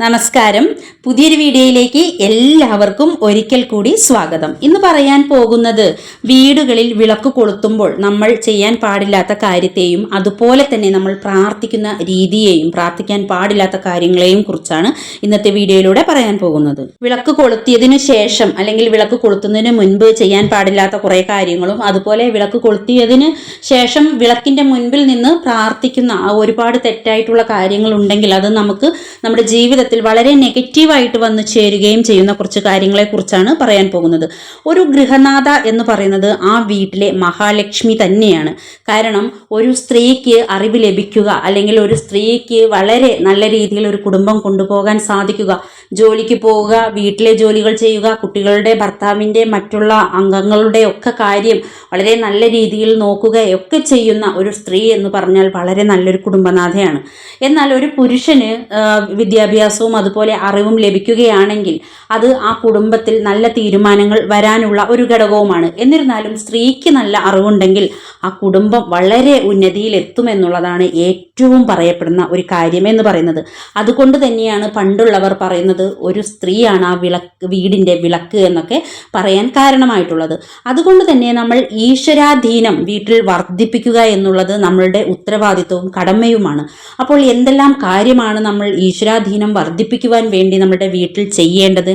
നമസ്കാരം. പുതിയൊരു വീഡിയോയിലേക്ക് എല്ലാവർക്കും ഒരിക്കൽ കൂടി സ്വാഗതം. ഇന്ന് പറയാൻ പോകുന്നത് വീടുകളിൽ വിളക്ക് കൊളുത്തുമ്പോൾ നമ്മൾ ചെയ്യാൻ പാടില്ലാത്ത കാര്യത്തെയും അതുപോലെ തന്നെ നമ്മൾ പ്രാർത്ഥിക്കുന്ന രീതിയെയും പ്രാർത്ഥിക്കാൻ പാടില്ലാത്ത കാര്യങ്ങളെയും കുറിച്ചാണ് ഇന്നത്തെ വീഡിയോയിലൂടെ പറയാൻ പോകുന്നത്. വിളക്ക് കൊളുത്തിയതിനു ശേഷം അല്ലെങ്കിൽ വിളക്ക് കൊളുത്തുന്നതിന് മുൻപ് ചെയ്യാൻ പാടില്ലാത്ത കുറേ കാര്യങ്ങളും അതുപോലെ വിളക്ക് കൊളുത്തിയതിന് ശേഷം വിളക്കിന്റെ മുൻപിൽ നിന്ന് പ്രാർത്ഥിക്കുന്ന ഒരുപാട് തെറ്റായിട്ടുള്ള കാര്യങ്ങളുണ്ടെങ്കിൽ അത് നമുക്ക് നമ്മുടെ ജീവിതത്തിൽ വളരെ നെഗറ്റീവായിട്ട് വന്നു ചേരുകയും ചെയ്യുന്ന കുറച്ച് കാര്യങ്ങളെ കുറിച്ചാണ് പറയാൻ പോകുന്നത്. ഒരു ഗൃഹനാഥ എന്ന് പറയുന്നത് ആ വീട്ടിലെ മഹാലക്ഷ്മി തന്നെയാണ്. കാരണം ഒരു സ്ത്രീക്ക് അറിവ് ലഭിക്കുക അല്ലെങ്കിൽ ഒരു സ്ത്രീക്ക് വളരെ നല്ല രീതിയിൽ ഒരു കുടുംബം കൊണ്ടുപോകാൻ സാധിക്കുക ജോലിക്ക് പോവുക വീട്ടിലെ ജോലികൾ ചെയ്യുക കുട്ടികളുടെ ഭർത്താവിന്റെ മറ്റുള്ള അംഗങ്ങളുടെ ഒക്കെ കാര്യം വളരെ നല്ല രീതിയിൽ നോക്കുകയൊക്കെ ചെയ്യുന്ന ഒരു സ്ത്രീ എന്ന് പറഞ്ഞാൽ വളരെ നല്ലൊരു കുടുംബനാഥയാണ്. എന്നാൽ ഒരു പുരുഷന് ആ, വിദ്യാഭ്യാസവും അതുപോലെ അറിവും ലഭിക്കുകയാണെങ്കിൽ അത് ആ കുടുംബത്തിൽ നല്ല തീരുമാനങ്ങൾ വരാനുള്ള ഒരു ഘടകവുമാണ്. എന്നിരുന്നാലും സ്ത്രീക്ക് നല്ല അറിവുണ്ടെങ്കിൽ ആ കുടുംബം വളരെ ഉന്നതിയിലെത്തുമെന്നുള്ളതാണ് ഏറ്റവും പറയപ്പെടുന്ന ഒരു കാര്യം എന്ന് പറയുന്നത്. അതുകൊണ്ട് തന്നെയാണ് പണ്ടുള്ളവർ പറയുന്നത് ഒരു സ്ത്രീയാണ് ആ വിളക്ക് വീടിന്റെ വിളക്ക് എന്നൊക്കെ പറയാൻ കാരണമായിട്ടുള്ളത്. അതുകൊണ്ട് തന്നെ നമ്മൾ ഈശ്വരാധീനം വീട്ടിൽ വർദ്ധിപ്പിക്കുക എന്നുള്ളത് നമ്മളുടെ ഉത്തരവാദിത്വവും കടമയുമാണ്. അപ്പോൾ എന്തെല്ലാം കാര്യമാണ് നമ്മൾ ഈശ്വരാധീനം വർദ്ധിപ്പിക്കുവാൻ വേണ്ടി നമ്മുടെ വീട്ടിൽ ചെയ്യേണ്ടത്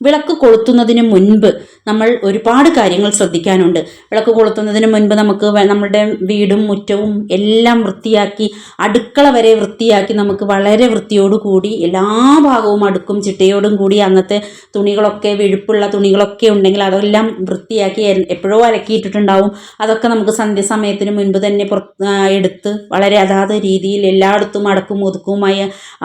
വിളക്ക് കൊളുത്തുന്നതിന് മുൻപ് നമ്മൾ ഒരുപാട് കാര്യങ്ങൾ ശ്രദ്ധിക്കാനുണ്ട്. വിളക്ക് കൊളുത്തുന്നതിന് മുൻപ് നമുക്ക് നമ്മുടെ വീടും മുറ്റവും എല്ലാം വൃത്തിയാക്കി അടുക്കള വരെ വൃത്തിയാക്കി നമുക്ക് വളരെ വൃത്തിയോടുകൂടി എല്ലാ ഭാഗവും അടുക്കും ചിട്ടയോടും കൂടി അന്നത്തെ തുണികളൊക്കെ വിഴുപ്പുള്ള തുണികളൊക്കെ ഉണ്ടെങ്കിൽ അതെല്ലാം വൃത്തിയാക്കി എപ്പോഴോ അലക്കിയിട്ടിട്ടുണ്ടാവും. അതൊക്കെ നമുക്ക് സന്ധ്യസമയത്തിന് മുൻപ് തന്നെ എടുത്ത് വളരെ അതാത് രീതിയിൽ എല്ലായിടത്തും അടക്കും ഒതുക്കുമായ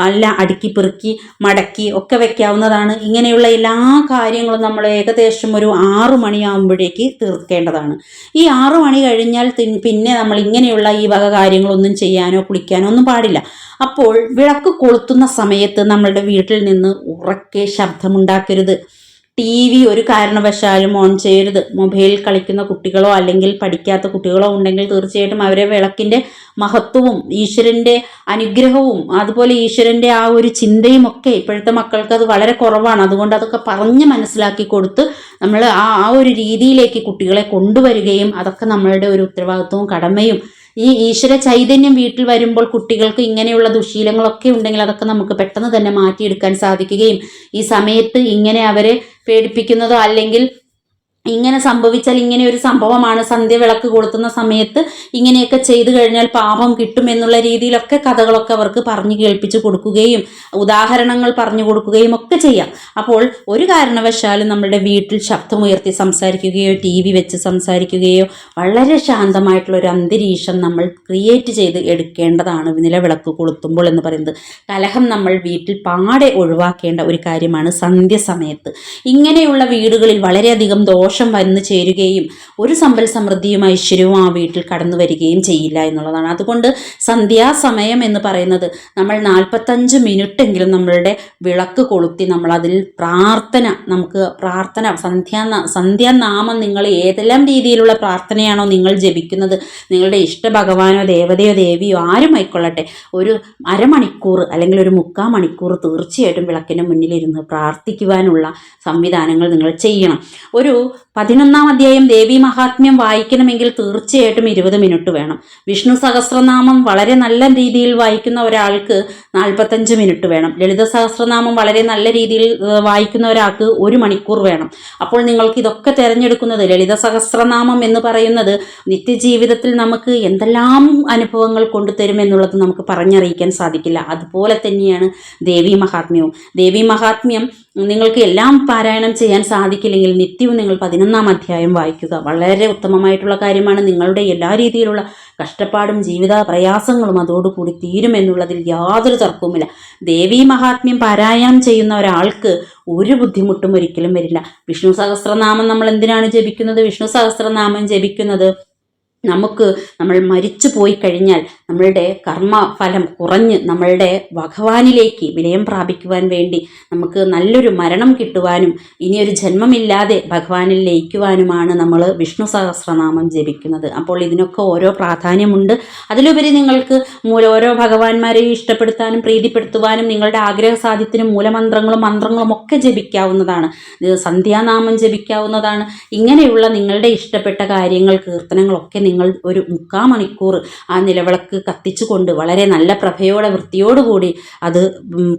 എല്ലാം അടുക്കി പെറുക്കി മടക്കി ഒക്കെ വെക്കാവുന്നതാണ്. ഇങ്ങനെയുള്ള എല്ലാ കാര്യങ്ങളും നമ്മൾ ഏകദേശം ഒരു ആറു മണിയാകുമ്പോഴേക്ക് തീർക്കേണ്ടതാണ്. ഈ ആറു മണി കഴിഞ്ഞാൽ പിന്നെ നമ്മൾ ഇങ്ങനെയുള്ള ഈ വക കാര്യങ്ങളൊന്നും ചെയ്യാനോ കുളിക്കാനോ ഒന്നും പാടില്ല. അപ്പോൾ വിളക്ക് കൊളുത്തുന്ന സമയത്ത് നമ്മളുടെ വീട്ടിൽ നിന്ന് ഉറക്കെ ശബ്ദമുണ്ടാക്കരുത്. ടി വി ഒരു കാരണവശാലും ഓൺ ചെയ്യരുത്. മൊബൈൽ കളിക്കുന്ന കുട്ടികളോ അല്ലെങ്കിൽ പഠിക്കാത്ത കുട്ടികളോ ഉണ്ടെങ്കിൽ തീർച്ചയായിട്ടും അവരെ വിളക്കിന്റെ മഹത്വവും ഈശ്വരന്റെ അനുഗ്രഹവും അതുപോലെ ഈശ്വരന്റെ ആ ഒരു ചിന്തയും ഒക്കെ ഇപ്പോഴത്തെ മക്കൾക്ക് അത് വളരെ കുറവാണ്. അതുകൊണ്ട് അതൊക്കെ പറഞ്ഞ് മനസ്സിലാക്കി കൊടുത്ത് നമ്മൾ ആ ആ ഒരു രീതിയിലേക്ക് കുട്ടികളെ കൊണ്ടുവരികയും അതൊക്കെ നമ്മളുടെ ഒരു ഉത്തരവാദിത്വവും കടമയും. ഈ ഈശ്വര ചൈതന്യം വീട്ടിൽ വരുമ്പോൾ കുട്ടികൾക്ക് ഇങ്ങനെയുള്ള ദുശീലങ്ങളൊക്കെ ഉണ്ടെങ്കിൽ അതൊക്കെ നമുക്ക് പെട്ടെന്ന് തന്നെ മാറ്റിയെടുക്കാൻ സാധിക്കുകയും ഈ സമയത്ത് ഇങ്ങനെ അവരെ പേടിപ്പിക്കുന്നതോ അല്ലെങ്കിൽ ഇങ്ങനെ സംഭവിച്ചാൽ ഇങ്ങനെ ഒരു സംഭവമാണ്. സന്ധ്യ വിളക്ക് കൊളുത്തുന്ന സമയത്ത് ഇങ്ങനെയൊക്കെ ചെയ്തു കഴിഞ്ഞാൽ പാപം കിട്ടും എന്നുള്ള രീതിയിലൊക്കെ കഥകളൊക്കെ അവർക്ക് പറഞ്ഞു കേൾപ്പിച്ച് കൊടുക്കുകയും ഉദാഹരണങ്ങൾ പറഞ്ഞു കൊടുക്കുകയും ഒക്കെ ചെയ്യാം. അപ്പോൾ ഒരു കാരണവശാലും നമ്മുടെ വീട്ടിൽ ശബ്ദമുയർത്തി സംസാരിക്കുകയോ ടി വി വെച്ച് സംസാരിക്കുകയോ വളരെ ശാന്തമായിട്ടുള്ള ഒരു അന്തരീക്ഷം നമ്മൾ ക്രിയേറ്റ് ചെയ്ത് എടുക്കേണ്ടതാണ് നിലവിളക്ക് കൊളുത്തുമ്പോൾ എന്ന് പറയുന്നത്. കലഹം നമ്മൾ വീട്ടിൽ പാടെ ഒഴിവാക്കേണ്ട ഒരു കാര്യമാണ് സന്ധ്യ സമയത്ത്. ഇങ്ങനെയുള്ള വീടുകളിൽ വളരെയധികം ദോഷം വന്നു ചേരുകയും ഒരു സമ്പൽ സമൃദ്ധിയും ഐശ്വര്യവും ആ വീട്ടിൽ കടന്നു വരികയും ചെയ്യില്ല എന്നുള്ളതാണ്. അതുകൊണ്ട് സന്ധ്യാസമയം എന്ന് പറയുന്നത് നമ്മൾ നാൽപ്പത്തഞ്ച് മിനിറ്റെങ്കിലും നമ്മളുടെ വിളക്ക് കൊളുത്തി നമ്മൾ അതിൽ പ്രാർത്ഥന നമുക്ക് പ്രാർത്ഥന സന്ധ്യാ സന്ധ്യാനാമം നിങ്ങൾ ഏതെല്ലാം രീതിയിലുള്ള പ്രാർത്ഥനയാണോ നിങ്ങൾ ജപിക്കുന്നത് നിങ്ങളുടെ ഇഷ്ട ഭഗവാനോ ദേവതയോ ദേവിയോ ആരും ആയിക്കൊള്ളട്ടെ. ഒരു അരമണിക്കൂർ അല്ലെങ്കിൽ ഒരു മുക്കാൽ മണിക്കൂർ തീർച്ചയായിട്ടും വിളക്കിന് മുന്നിലിരുന്ന് പ്രാർത്ഥിക്കുവാനുള്ള സംവിധാനങ്ങൾ നിങ്ങൾ ചെയ്യണം. ഒരു പതിനൊന്നാം അധ്യായം ദേവി മഹാത്മ്യം വായിക്കണമെങ്കിൽ തീർച്ചയായിട്ടും ഇരുപത് മിനിറ്റ് വേണം. വിഷ്ണു സഹസ്രനാമം വളരെ നല്ല രീതിയിൽ വായിക്കുന്ന ഒരാൾക്ക് നാൽപ്പത്തഞ്ച് മിനിറ്റ് വേണം. ലളിത സഹസ്രനാമം വളരെ നല്ല രീതിയിൽ വായിക്കുന്ന ഒരാൾക്ക് ഒരു മണിക്കൂർ വേണം. അപ്പോൾ നിങ്ങൾക്ക് ഇതൊക്കെ തിരഞ്ഞെടുക്കുന്നത് ലളിത സഹസ്രനാമം എന്ന് പറയുന്നത് നിത്യജീവിതത്തിൽ നമുക്ക് എന്തെല്ലാം അനുഭവങ്ങൾ കൊണ്ടുതരും എന്നുള്ളത് നമുക്ക് പറഞ്ഞറിയിക്കാൻ സാധിക്കില്ല. അതുപോലെ തന്നെയാണ് ദേവി മഹാത്മ്യവും. ദേവി മഹാത്മ്യം നിങ്ങൾക്ക് എല്ലാം പാരായണം ചെയ്യാൻ സാധിക്കില്ലെങ്കിൽ നിത്യവും നിങ്ങൾ പതിനൊന്നാം അധ്യായം വായിക്കുക. വളരെ ഉത്തമമായിട്ടുള്ള കാര്യമാണ്. നിങ്ങളുടെ എല്ലാ രീതിയിലുള്ള കഷ്ടപ്പാടും ജീവിത പ്രയാസങ്ങളും അതോടുകൂടി തീരുമെന്നുള്ളതിൽ യാതൊരു തർക്കവുമില്ല. ദേവീ മഹാത്മ്യം പാരായണം ചെയ്യുന്ന ഒരാൾക്ക് ഒരു ബുദ്ധിമുട്ടും ഒരിക്കലും വരില്ല. വിഷ്ണു സഹസ്രനാമം നമ്മൾ എന്തിനാണ് ജപിക്കുന്നത്? വിഷ്ണു സഹസ്രനാമം ജപിക്കുന്നത് നമുക്ക് നമ്മൾ മരിച്ചു പോയി കഴിഞ്ഞാൽ നമ്മളുടെ കർമ്മഫലം കുറഞ്ഞ് നമ്മളുടെ ഭഗവാനിലേക്ക് വിനയം പ്രാപിക്കുവാൻ വേണ്ടി നമുക്ക് നല്ലൊരു മരണം കിട്ടുവാനും ഇനിയൊരു ജന്മമില്ലാതെ ഭഗവാനിൽ ലയിക്കുവാനുമാണ് നമ്മൾ വിഷ്ണു സഹസ്രനാമം ജപിക്കുന്നത്. അപ്പോൾ ഇതിനൊക്കെ ഓരോ പ്രാധാന്യമുണ്ട്. അതിലുപരി നിങ്ങൾക്ക് മൂല ഓരോ ഭഗവാന്മാരെയും ഇഷ്ടപ്പെടുത്താനും പ്രീതിപ്പെടുത്തുവാനും നിങ്ങളുടെ ആഗ്രഹ സാധ്യത്തിനും മൂലമന്ത്രങ്ങളും മന്ത്രങ്ങളും ഒക്കെ ജപിക്കാവുന്നതാണ്. സന്ധ്യാനാമം ജപിക്കാവുന്നതാണ്. ഇങ്ങനെയുള്ള നിങ്ങളുടെ ഇഷ്ടപ്പെട്ട കാര്യങ്ങൾ കീർത്തനങ്ങളൊക്കെ നിങ്ങൾ ഒരു മുക്കാൽ മണിക്കൂർ ആ നിലവിളക്ക് കത്തിച്ചുകൊണ്ട് വളരെ നല്ല പ്രഭയോടെ വൃത്തിയോടുകൂടി അത്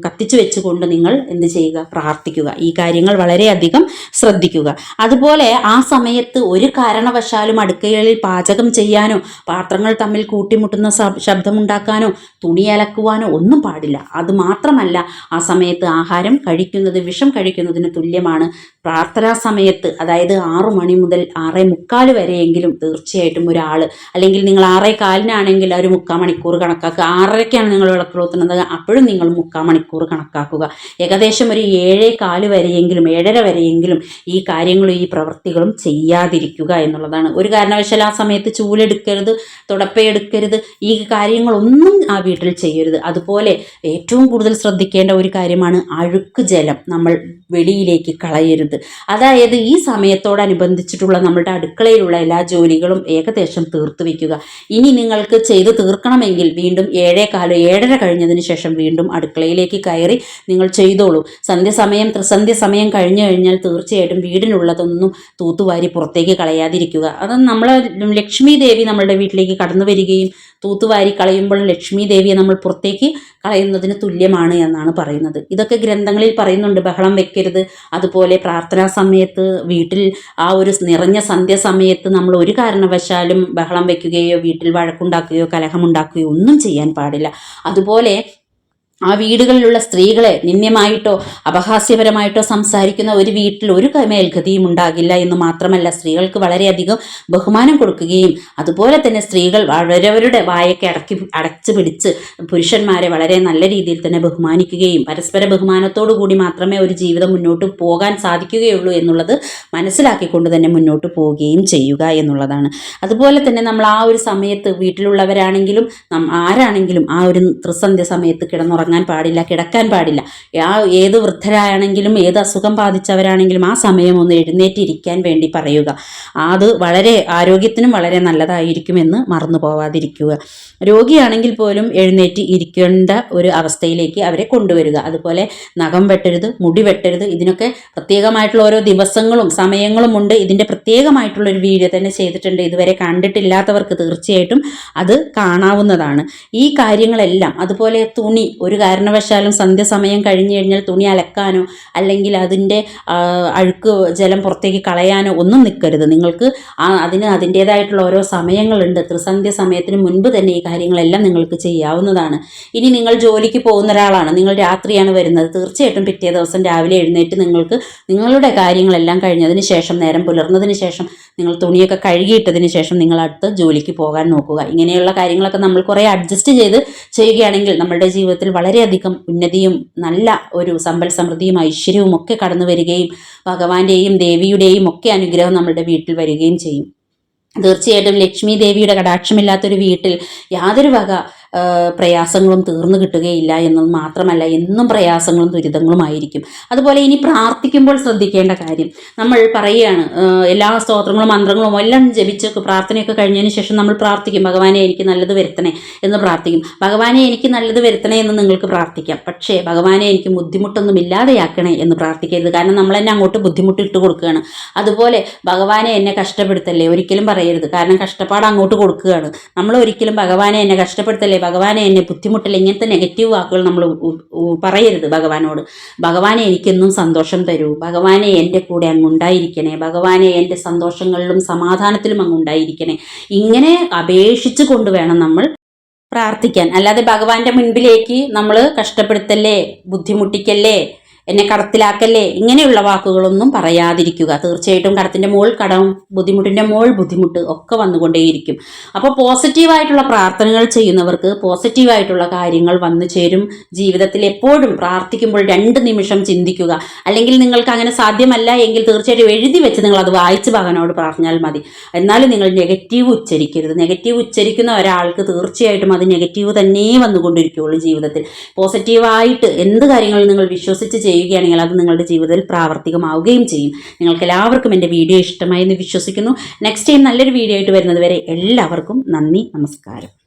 കത്തിച്ചു വെച്ചുകൊണ്ട് നിങ്ങൾ എന്ത് ചെയ്യുക? പ്രാർത്ഥിക്കുക. ഈ കാര്യങ്ങൾ വളരെയധികം ശ്രദ്ധിക്കുക. അതുപോലെ ആ സമയത്ത് ഒരു കാരണവശാലും അടുക്കളയിൽ പാചകം ചെയ്യാനോ പാത്രങ്ങൾ തമ്മിൽ കൂട്ടിമുട്ടുന്ന ശബ്ദമുണ്ടാക്കാനോ തുണി അലക്കുവാനോ ഒന്നും പാടില്ല. അത് മാത്രമല്ല ആ സമയത്ത് ആഹാരം കഴിക്കുന്നത് വിഷം കഴിക്കുന്നതിന് തുല്യമാണ് പ്രാർത്ഥനാ സമയത്ത് അതായത് ആറു മണി മുതൽ ആറേ മുക്കാൽ വരെയെങ്കിലും തീർച്ചയായിട്ടും ഒരാൾ അല്ലെങ്കിൽ നിങ്ങൾ ആറേ കാലിനാണെങ്കിൽ ഒരു മുക്കാൽ മണിക്കൂർ കണക്കാക്കുക ആറരയ്ക്കാണ് നിങ്ങൾ വിളക്കുളത്തുന്നത് അപ്പോഴും നിങ്ങൾ മുക്കാൽ മണിക്കൂർ കണക്കാക്കുക. ഏകദേശം ഒരു ഏഴേ കാൽ വരെയെങ്കിലും ഏഴര വരെയെങ്കിലും ഈ കാര്യങ്ങളും ഈ പ്രവൃത്തികളും ചെയ്യാതിരിക്കുക എന്നുള്ളതാണ്. ഒരു കാരണവശാൽ ആ സമയത്ത് ചൂലെടുക്കരുത് തുടപ്പയെടുക്കരുത് ഈ കാര്യങ്ങളൊന്നും ആ വീട്ടിൽ ചെയ്യരുത്. അതുപോലെ ഏറ്റവും കൂടുതൽ ശ്രദ്ധിക്കേണ്ട ഒരു കാര്യമാണ് അഴുക്ക് ജലം നമ്മൾ വെളിയിലേക്ക് കളയരുത്. അതായത് ഈ സമയത്തോടനുബന്ധിച്ചിട്ടുള്ള നമ്മുടെ അടുക്കളയിലുള്ള എല്ലാ ജോലികളും ഏകദേശം തീർത്തു വയ്ക്കുക. ഇനി നിങ്ങൾക്ക് ചെയ്ത് തീർക്കണമെങ്കിൽ വീണ്ടും ഏഴേ കാലം ഏഴര കഴിഞ്ഞതിന് ശേഷം വീണ്ടും അടുക്കളയിലേക്ക് കയറി നിങ്ങൾ ചെയ്തോളൂ. സന്ധ്യസമയം ത്രിസന്ധ്യ സമയം കഴിഞ്ഞു കഴിഞ്ഞാൽ തീർച്ചയായിട്ടും വീടിനുള്ളതൊന്നും തൂത്തുവാരി പുറത്തേക്ക് കളയാതിരിക്കുക. അത് നമ്മളെ ലക്ഷ്മി ദേവി നമ്മളുടെ വീട്ടിലേക്ക് കടന്നു വരികയും തൂത്തുവാരി കളയുമ്പോൾ ലക്ഷ്മി ദേവിയെ നമ്മൾ പുറത്തേക്ക് കളയുന്നതിന് തുല്യമാണ് എന്നാണ് പറയുന്നത്. ഇതൊക്കെ ഗ്രന്ഥങ്ങളിൽ പറയുന്നുണ്ട്. ബഹളം വെക്കരുത്. അതുപോലെ പ്രാർത്ഥനാ സമയത്ത് വീട്ടിൽ ആ ഒരു നിറഞ്ഞ സന്ധ്യ സമയത്ത് നമ്മൾ ഒരു കാരണവശാലും ബഹളം വെക്കുകയോ വീട്ടിൽ വഴക്കുണ്ടാക്കുകയോ കലഹമുണ്ടാക്കുകയോ ഒന്നും ചെയ്യാൻ പാടില്ല. അതുപോലെ ആ വീടുകളിലുള്ള സ്ത്രീകളെ നിന്ദ്യമായിട്ടോ അപഹാസ്യപരമായിട്ടോ സംസാരിക്കുന്ന ഒരു വീട്ടിൽ ഒരു മേൽഗതിയും ഉണ്ടാകില്ല എന്ന് മാത്രമല്ല സ്ത്രീകൾക്ക് വളരെയധികം ബഹുമാനം കൊടുക്കുകയും അതുപോലെ തന്നെ സ്ത്രീകൾ അവരവരുടെ വായൊക്കെ അടക്കി അടച്ചു പിടിച്ച് പുരുഷന്മാരെ വളരെ നല്ല രീതിയിൽ തന്നെ ബഹുമാനിക്കുകയും പരസ്പര ബഹുമാനത്തോടു കൂടി മാത്രമേ ഒരു ജീവിതം മുന്നോട്ട് പോകാൻ സാധിക്കുകയുള്ളൂ എന്നുള്ളത് മനസ്സിലാക്കിക്കൊണ്ട് തന്നെ മുന്നോട്ട് പോവുകയും ചെയ്യുക എന്നുള്ളതാണ്. അതുപോലെ തന്നെ നമ്മൾ ആ ഒരു സമയത്ത് വീട്ടിലുള്ളവരാണെങ്കിലും ആരാണെങ്കിലും ആ ഒരു ത്രിസന്ധ്യ സമയത്ത് കിടന്നുറങ്ങാൻ പാടില്ല കിടക്കാൻ പാടില്ല. ആ ഏത് വൃദ്ധരാണെങ്കിലും ഏത് അസുഖം ബാധിച്ചവരാണെങ്കിലും ആ സമയം ഒന്ന് എഴുന്നേറ്റിരിക്കാൻ വേണ്ടി പറയുക. അത് വളരെ ആരോഗ്യത്തിനും വളരെ നല്ലതായിരിക്കുമെന്ന് മറന്നു പോവാതിരിക്കുക. രോഗിയാണെങ്കിൽ പോലും എഴുന്നേറ്റ് ഇരിക്കേണ്ട ഒരു അവസ്ഥയിലേക്ക് അവരെ കൊണ്ടുവരിക. അതുപോലെ നഖം വെട്ടരുത് മുടി വെട്ടരുത് ഇതിനൊക്കെ പ്രത്യേകമായിട്ടുള്ള ഓരോ ദിവസങ്ങളും സമയങ്ങളും ഉണ്ട്. ഇതിന്റെ പ്രത്യേകമായിട്ടുള്ള ഒരു വീഡിയോ തന്നെ ചെയ്തിട്ടുണ്ട്. ഇതുവരെ കണ്ടിട്ടില്ലാത്തവർക്ക് തീർച്ചയായിട്ടും അത് കാണാവുന്നതാണ്. ഈ കാര്യങ്ങളെല്ലാം അതുപോലെ തുണി ഒരു കാരണവശാലും സന്ധ്യസമയം കഴിഞ്ഞു കഴിഞ്ഞാൽ തുണി അലക്കാനോ അല്ലെങ്കിൽ അതിന്റെ അഴുക്ക് ജലം പുറത്തേക്ക് കളയാനോ ഒന്നും നിൽക്കരുത്. നിങ്ങൾക്ക് അതിന് അതിന്റേതായിട്ടുള്ള ഓരോ സമയങ്ങളുണ്ട്. ത്രിസന്ധ്യ സമയത്തിന് മുൻപ് തന്നെ ഈ കാര്യങ്ങളെല്ലാം നിങ്ങൾക്ക് ചെയ്യാവുന്നതാണ്. ഇനി നിങ്ങൾ ജോലിക്ക് പോകുന്ന ഒരാളാണ്. നിങ്ങൾ രാത്രിയാണ് വരുന്നത്. തീർച്ചയായിട്ടും പിറ്റേ ദിവസം രാവിലെ എഴുന്നേറ്റ് നിങ്ങൾക്ക് നിങ്ങളുടെ കാര്യങ്ങളെല്ലാം കഴിഞ്ഞതിന് ശേഷം നേരം പുലർന്നതിന് ശേഷം നിങ്ങൾ തുണിയൊക്കെ കഴുകിയിട്ടതിന് ശേഷം നിങ്ങൾ അടുത്ത് ജോലിക്ക് പോകാൻ നോക്കുക. ഇങ്ങനെയുള്ള കാര്യങ്ങളൊക്കെ നമ്മൾ കുറേ അഡ്ജസ്റ്റ് ചെയ്ത് ചെയ്യുകയാണെങ്കിൽ നമ്മളുടെ ജീവിതത്തിൽ വളരെയധികം ഉന്നതിയും നല്ല ഒരു സമ്പൽ സമൃദ്ധിയും ഐശ്വര്യവും ഒക്കെ കടന്നു വരികയും ഭഗവാന്റെയും ദേവിയുടെയും ഒക്കെ അനുഗ്രഹം നമ്മളുടെ വീട്ടിൽ വരികയും ചെയ്യും. തീർച്ചയായിട്ടും ലക്ഷ്മി ദേവിയുടെ കടാക്ഷമില്ലാത്തൊരു വീട്ടിൽ യാതൊരു വക പ്രയാസങ്ങളും തീർന്നു കിട്ടുകയില്ല എന്നത് മാത്രമല്ല എന്നും പ്രയാസങ്ങളും ദുരിതങ്ങളും ആയിരിക്കും. അതുപോലെ ഇനി പ്രാർത്ഥിക്കുമ്പോൾ ശ്രദ്ധിക്കേണ്ട കാര്യം. നമ്മൾ പറയുകയാണ് എല്ലാ സ്തോത്രങ്ങളും മന്ത്രങ്ങളും എല്ലാം ജപിച്ച് പ്രാർത്ഥനയൊക്കെ കഴിഞ്ഞതിന് ശേഷം നമ്മൾ പ്രാർത്ഥിക്കും ഭഗവാനെ എനിക്ക് നല്ലത് വരുത്തണേ എന്ന് പ്രാർത്ഥിക്കും. ഭഗവാനെ എനിക്ക് നല്ലത് വരുത്തണേ എന്ന് നിങ്ങൾക്ക് പ്രാർത്ഥിക്കാം. പക്ഷേ ഭഗവാനെ എനിക്ക് ബുദ്ധിമുട്ടൊന്നും ഇല്ലാതെയാക്കണേ എന്ന് പ്രാർത്ഥിക്കരുത്. കാരണം നമ്മൾ തന്നെ അങ്ങോട്ട് ബുദ്ധിമുട്ട് ഇട്ട് കൊടുക്കുകയാണ്. അതുപോലെ ഭഗവാനെ എന്നെ കഷ്ടപ്പെടുത്തല്ലേ? ഒരിക്കലും പറയരുത്. കാരണം കഷ്ടപ്പാട് അങ്ങോട്ട് കൊടുക്കുകയാണ്. നമ്മൾ ഒരിക്കലും ഭഗവാനെ എന്നെ കഷ്ടപ്പെടുത്തല്ലേ? ഭഗവാനെ എന്നെ ബുദ്ധിമുട്ടില്ല ഇങ്ങനത്തെ നെഗറ്റീവ് വാക്കുകൾ നമ്മൾ പറയരുത് ഭഗവാനോട്. ഭഗവാനെ എനിക്കെന്നും സന്തോഷം തരൂ. ഭഗവാനെ എന്റെ കൂടെ അങ്ങ് ഉണ്ടായിരിക്കണേ. ഭഗവാനെ എന്റെ സന്തോഷങ്ങളിലും സമാധാനത്തിലും അങ്ങ് ഉണ്ടായിരിക്കണേ. ഇങ്ങനെ അപേക്ഷിച്ചു കൊണ്ട് വേണം നമ്മൾ പ്രാർത്ഥിക്കാൻ. അല്ലാതെ ഭഗവാന്റെ മുൻപിലേക്ക് നമ്മൾ കഷ്ടപ്പെടുത്തല്ലേ ബുദ്ധിമുട്ടിക്കല്ലേ എന്നെ കടത്തിലാക്കല്ലേ? ഇങ്ങനെയുള്ള വാക്കുകളൊന്നും പറയാതിരിക്കുക. തീർച്ചയായിട്ടും കടത്തിന്റെ മോൾ കടം ബുദ്ധിമുട്ടിന്റെ മോൾ ബുദ്ധിമുട്ട് ഒക്കെ വന്നുകൊണ്ടേയിരിക്കും. അപ്പോൾ പോസിറ്റീവായിട്ടുള്ള പ്രാർത്ഥനകൾ ചെയ്യുന്നവർക്ക് പോസിറ്റീവായിട്ടുള്ള കാര്യങ്ങൾ വന്നു ചേരും. ജീവിതത്തിൽ എപ്പോഴും പ്രാർത്ഥിക്കുമ്പോൾ രണ്ട് നിമിഷം ചിന്തിക്കുക. അല്ലെങ്കിൽ നിങ്ങൾക്ക് അങ്ങനെ സാധ്യമല്ല എങ്കിൽ തീർച്ചയായിട്ടും എഴുതി വെച്ച് നിങ്ങൾ അത് വായിച്ച് ഭഗവാനോട് പറഞ്ഞാൽ മതി. എന്നാലും നിങ്ങൾ നെഗറ്റീവ് ഉച്ചരിക്കരുത്. നെഗറ്റീവ് ഉച്ചരിക്കുന്ന ഒരാൾക്ക് തീർച്ചയായിട്ടും അത് നെഗറ്റീവ് തന്നെ വന്നുകൊണ്ടിരിക്കുകയുള്ളൂ ജീവിതത്തിൽ. പോസിറ്റീവായിട്ട് എന്ത് കാര്യങ്ങൾ നിങ്ങൾ വിശ്വസിച്ച് ചെയ്യുകയാണെങ്കിൽ അത് നിങ്ങളുടെ ജീവിതത്തിൽ പ്രാവർത്തികമാവുകയും ചെയ്യും. നിങ്ങൾക്ക് എല്ലാവർക്കും എന്റെ വീഡിയോ ഇഷ്ടമായി എന്ന് വിശ്വസിക്കുന്നു. നെക്സ്റ്റ് ടൈം നല്ലൊരു വീഡിയോ ആയിട്ട് വരുന്നത് വരെ എല്ലാവർക്കും നന്ദി നമസ്കാരം.